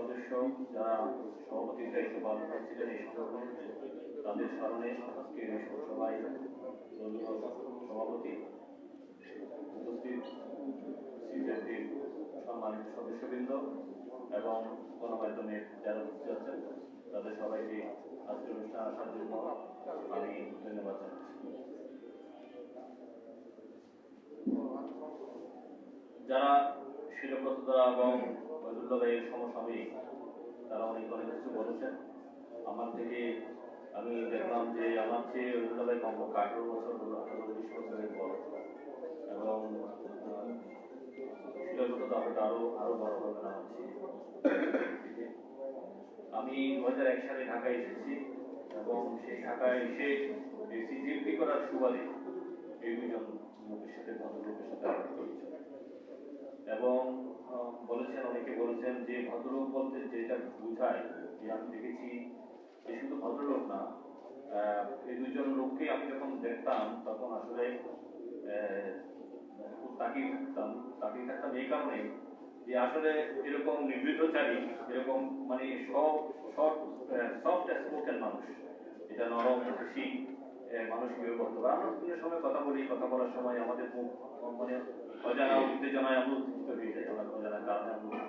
সদস্য, যারা সভাপতির দায়িত্ব পালন করছিলেন এই সংগঠন, তাদের স্মরণে আজকের এই সভায় সভাপতি। উপস্থিত সম্মানিত সদস্যবৃন্দ এবং গণমাধ্যমের যারা উপস্থিত আছেন, তাদের সবাইকে আজকের অনুষ্ঠান আসার জন্য আমি ধন্যবাদ যারা দ্বারা এবং মজুল্লা ভাইয়ের সমসাময়িক তারা অনেক অনেক কিছু বলেছেন আমার থেকে আমি দেখলাম যে আমার চেয়ে মজুল্লা ভাই কমপক্ষে আঠারো বছর, আঠারো উনিশ বছরের বড়। এবং শিলব্রত দাদাটা আরও আরও বড় হবে না হচ্ছে আমি দু হাজার এক সালে ঢাকায় এসেছি এবং সেই ঢাকায় এসে সিজিএমপি করার সুবাদে দুজন লোকের সাথে ভদ্রলোকের সাথে এবং বলেছেন অনেকে বলেছেন যে ভদ্রলোক বলতে যেটা বোঝায় যে আমি দেখেছি যে শুধু ভদ্রলোক না এই দুজন লোককে আমি যখন দেখতাম তখন আসলে তাকিয়ে থাকতাম তাকিয়ে থাকতাম এই কারণে যে আসলে এরকম নিবৃতচারী এরকম মানে সব সব সফট স্পোকেন মানুষ এটা নরম আহ, মানুষ পারে আমরা বিভিন্ন সময় কথা বলি, কথা বলার সময় আমাদের মুখ মানে অজানা, উত্তেজনায় আমরা উত্তেজিত হয়ে যাই। আমরা অজানা কারণে আমরা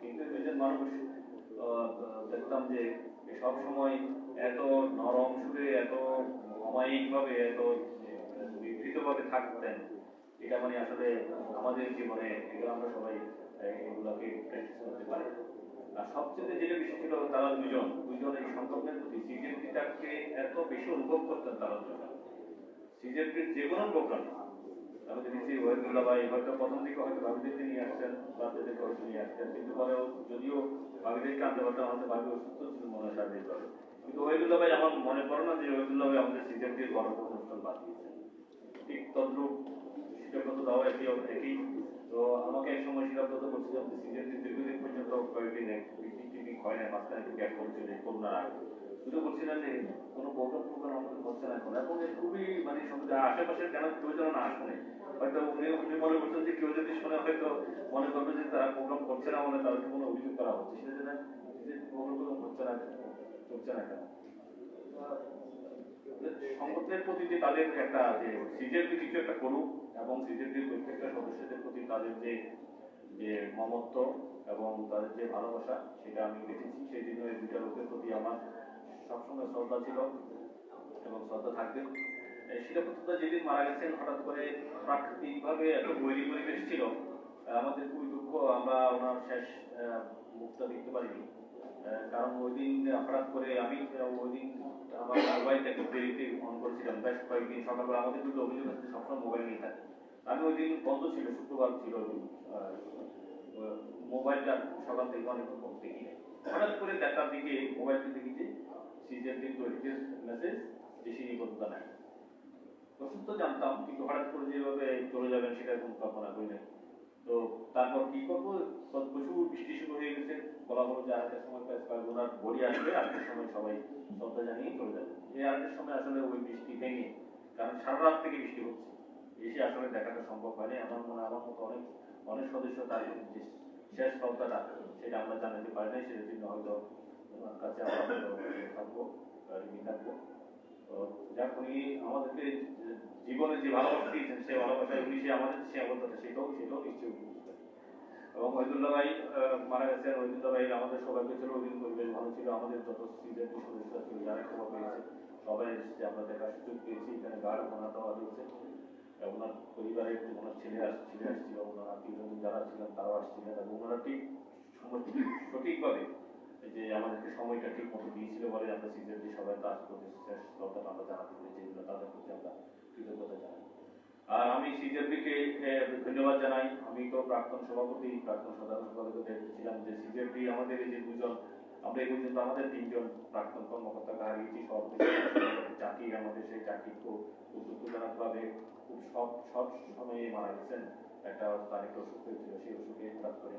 কিন্তু এই দুজন মানুষ দেখতাম যে সব সময় এত নরম সুরে, এত অমায়িক ভাবে এত বিকৃত ভাবে থাকতেন, এটা মানে আসলে আমাদের জীবনে, এগুলো আমরা সবাই এগুলোকে প্র্যাকটিস করতে পারি। সবচেয়ে যেটা বেশি ছিল তারা দুজন দুজন এই সংকল্পের প্রতি সিজেপিটাকে এত বেশি অনুভব করতেন তারা দুজন। সিজেপির যে কোনো প্রোগ্রাম আমি দেখেছি ওয়েদুল্লাহ ভাই হয়তো প্রথম দিকে হয়তো ভাবিদেরকে নিয়ে আসছেন বাচ্চাদেরকে হয়তো নিয়ে আসছেন কিন্তু পরেও যদিও ভাবিদেরকে আনতে পারতাম আমাদের ভাবি অসুস্থ ছিল, মনে হয় শারীরিকভাবে কিন্তু ওয়েদুল্লাহ ভাই আমার মনে পড়ে না যে ওয়েদুল্লাহ ভাই আমাদের সিজেপির কোনো বাদ দিয়েছেন। ঠিক তদ্রুপ শিক্ষাগত দাও একই একই তো আমাকে এক সময় শিক্ষাগত করছিল যে সিজেপি দীর্ঘদিন পর্যন্ত কয়েকদিন টিকনিক হয় না মাঝখানে একটু গ্যাপ করেছিল আগে শুধু বলছিলেন যে, কোনো প্রোগ্রাম প্রোগ্রাম আমাদের হচ্ছে না এখন। এই খুবই মানে আশেপাশে কেন কেউ যেন না শুনে হয়তো উনি উনি মনে করছেন যে, কেউ যদি শুনে হয়তো মনে করবে যে, তারা প্রোগ্রাম করছে না মানে তাদেরকে কোনো অভিযোগ করা হচ্ছে। সেটা যেন যে প্রোগ্রাম হচ্ছে না হচ্ছে না কেন? সংগঠনের প্রতি যে তাদের একটা যে সিজেপি কিছু একটা করুক এবং সিজেপির সদস্যদের প্রতি তাদের যে যে মমত্ব এবং তাদের যে ভালোবাসা, সেটা আমি দেখেছি। সেই জন্য এই দুইটা লোকের প্রতি আমার সবসময় শ্রদ্ধা ছিল এবং শ্রদ্ধা থাকবে। শিলাপত্রতা যেদিন মারা গেছেন, হঠাৎ করে প্রাকৃতিকভাবে এত বৈরী পরিবেশ ছিল আমাদের খুবই দুঃখ। আমরা ওনার শেষ মুখটা দেখতে পারিনি। কারণ ওই দিন হঠাৎ করে আমি ওই দিন আমার মোবাইলটা একটু দেরিতে অন করেছিলাম। বেশ কয়েকদিন সকালবেলা আমাদের দুটো অভিযোগ আছে, সবসময় মোবাইল নিয়ে থাকে। আমি ওই দিন বন্ধ ছিল, শুক্রবার ছিল মোবাইলটা সকাল থেকে অনেক কম দেখি হঠাৎ করে দেখার দিকে মোবাইলটা দেখি যে সিজের দিন তৈরিতে মেসেজ যে সিঁড়ি বদলা নাই। অসুস্থ জানতাম, কিন্তু হঠাৎ করে যেভাবে চলে যাবেন সেটা কোনো কল্পনা করি নাই। তো তারপর কি করব? প্রচুর বৃষ্টি শুরু হয়ে গেছে, বলা হলো যে আরেকটার সময় প্রায় কয়েক ওনার বডি আসবে আরেকটার সময় সবাই শ্রদ্ধা জানিয়ে চলে যাবে। এই আরেকটার সময় আসলে ওই বৃষ্টি ভেঙে, কারণ সারা রাত থেকে বৃষ্টি হচ্ছে। এসে আসলে দেখাটা সম্ভব হয়নি। আমার মনে আমার মতো অনেক অনেক সদস্য তার শেষ শ্রদ্ধাটা সেটা আমরা জানাতে পারি নাই সেটার জন্য হয়তো কাছে আমরা থাকব থাকব। যাক, উনি আমাদেরকে জীবনে যে ভালোবাসা দিয়েছেন, সেই ভালোবাসায় উনি যে আমাদের সে অবদানটা সেটাও সেটাও নিশ্চয়ই এবং ওইদুল্লাহ ভাই মারা গেছেন ওইদুল্লাহ ভাই আমাদের সবাইকে ছিল ওই দিন পরিবেশ ভালো ছিল, আমাদের যত সিজের সদস্য ছিল, যারা খবর পেয়েছে, সবাই এসেছে, আমরা দেখার সুযোগ পেয়েছি, এখানে ওনা দেওয়া হয়েছে এবং ওনার পরিবারের ওনার ছেলে আস ছেলে আসছিল ওনার আত্মীয় যারা ছিলেন তারাও আসছিলেন এবং ওনারা ঠিক সঠিকভাবে যে আমাদেরকে সময়টা ঠিক মতো দিয়েছিল বলে আমরা সিজন যে সবাই কাজ করতে শেষ কথা আমরা জানাতে পেরেছি, এগুলো তাদের প্রতি আমরা কৃতজ্ঞতা জানাই। আর আমি সিজেপিকে ধন্যবাদ জানাই। আমি তো প্রাক্তন সভাপতি, প্রাক্তন সাধারণ সম্পাদকের ছিলাম যে সিজেপি আমাদের এই যে দুজন আমরা এই পর্যন্ত আমাদের তিনজন প্রাক্তন কর্মকর্তাকে হারিয়েছি সভাপতি চাকরি, আমাদের সেই চাকরি খুব দুঃখজনকভাবে খুব সব সব সময়ে মারা গেছেন। একটা তারিখ অসুখ হয়েছিল, সেই অসুখে হঠাৎ করে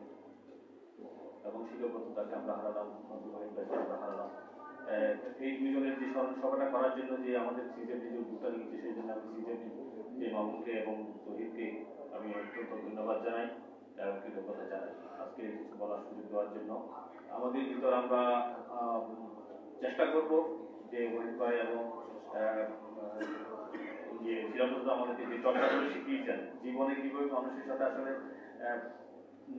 এবং শিলব্রত তাকে আমরা হারালাম তাকে আমরা হারালাম। এই দুজনের যে স্মরণ সভাটা করার জন্য যে আমাদের সিজেপি যে উদ্যোগটা নিয়েছে সেই জন্য আমি সিজেপি যে মামুনকে এবং তহিদকে আমি অত্যন্ত ধন্যবাদ জানাই। এবং কৃতজ্ঞতা জানাই। আজকে কিছু বলার সুযোগ দেওয়ার জন্য আমাদের ভিতর আমরা চেষ্টা করব যে ওহিদ ভাই এবং যে সিরাজুল আমাদেরকে যে চর্চাগুলো শিখিয়েছেন জীবনে কীভাবে মানুষের সাথে আসলে আহ,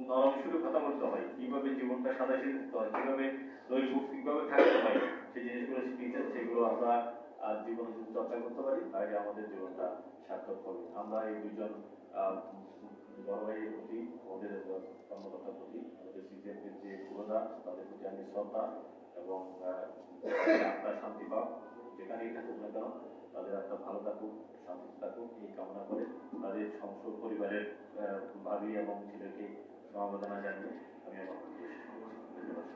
নরম সুরে কথা বলতে হয় কীভাবে জীবনটা সাদা করতে হয় কীভাবে দৈহিক কীভাবে থাকতে হয় সেই জিনিসগুলো শিখিয়েছেন সেগুলো আমরা আহ, জীবনে চর্চা করতে পারি তাহলে আমাদের জীবনটা সার্থক হবে। আমরা এই দুজন ভাইয়ের প্রতি, আমাদের কর্মকর্তার প্রতি, আমাদের সিজিএফের যে পুরোদা তাদের প্রতি আমি শ্রদ্ধা এবং আপনার শান্তি পাও। যেখানেই থাকুক না কেন, তাদের আত্মা ভালো থাকুক, শান্তি থাকুক, এই কামনা করে তাদের সংসদ পরিবারের ভাবি এবং ছেলেকে সমবেদনা জানিয়ে আমি আমার ধন্যবাদ